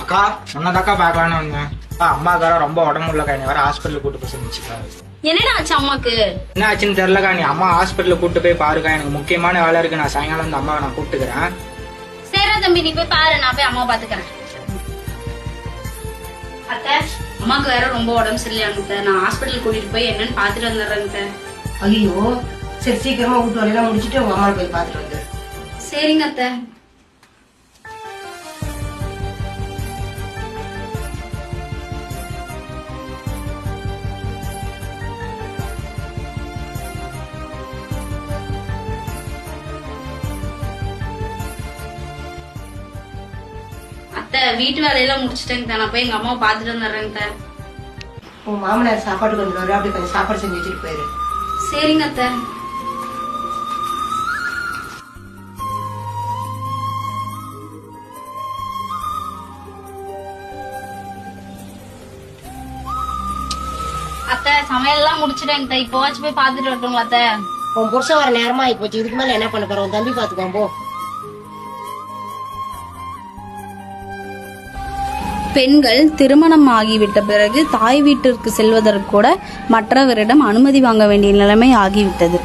அக்கா உன்னதாக்கா பார்க்கலான்னு வந்தேன். அக்கா அம்மாக்கார ரொம்ப உடம்பு முடியலக்கா நீ வர ஹாஸ்பிட்டலுக்கு கூட்டு போய் செஞ்சுக்கா என்னடா ஆச்சு அம்மாக்கு? என்ன ஆச்சுன்னு தெரியலக்கா நீ அம்மா ஹாஸ்பிட்டலுக்கு கூட்டு போய் பாருக்கா எனக்கு முக்கியமான வேலை இருக்கு நான் சாயங்காலம் வந்து அம்மாவை நான் கூப்பிட்டுக்கிறேன். சரிடா தம்பி நீ போய் பாரு நான் போய் அம்மா பாத்துக்கிறேன் அத்தை அம்மாக்கு வேற ரொம்ப உடம்பு சரியில்லையாங்க நான் ஹாஸ்பிட்டல் கூட்டிட்டு போய் என்னன்னு பாத்துட்டு வந்துடுறேன் ஐயோ சரி சீக்கிரமா வீட்டு வேலையெல்லாம் முடிச்சுட்டு உங்க அம்மா போய் பாத்துட்டு வந்து. சரிங்க அத்தை. அத்தை வீட்டு வேலையெல்லாம் முடிச்சிட்டேங்க நான் போய் எங்க அம்மாவை பாத்துட்டு வந்துடுறேங்க. உன் மாமனார் சாப்பாடு கொண்டு வர அப்படி கொஞ்சம் சாப்பாடு செஞ்சு வச்சுட்டு போயிரு. சரிங்க அத்தை. அத்தை சமையல் எல்லாம் முடிச்சிட்டேங்க. இப்போ வச்சு போய் பாத்துட்டு வரட்டுங்களா அத்தை. உன் புருஷன் வர நேரமா ஆகி போச்சு. இதுக்கு மேல என்ன பண்ண போற? உன் தம்பி பாத்துக்கோ போ. பெண்கள் திருமணம் ஆகிவிட்ட பிறகு தாய் வீட்டிற்கு செல்வதற்கு கூட மற்றவரிடம் அனுமதி வாங்க வேண்டிய நிலைமை ஆகிவிட்டது.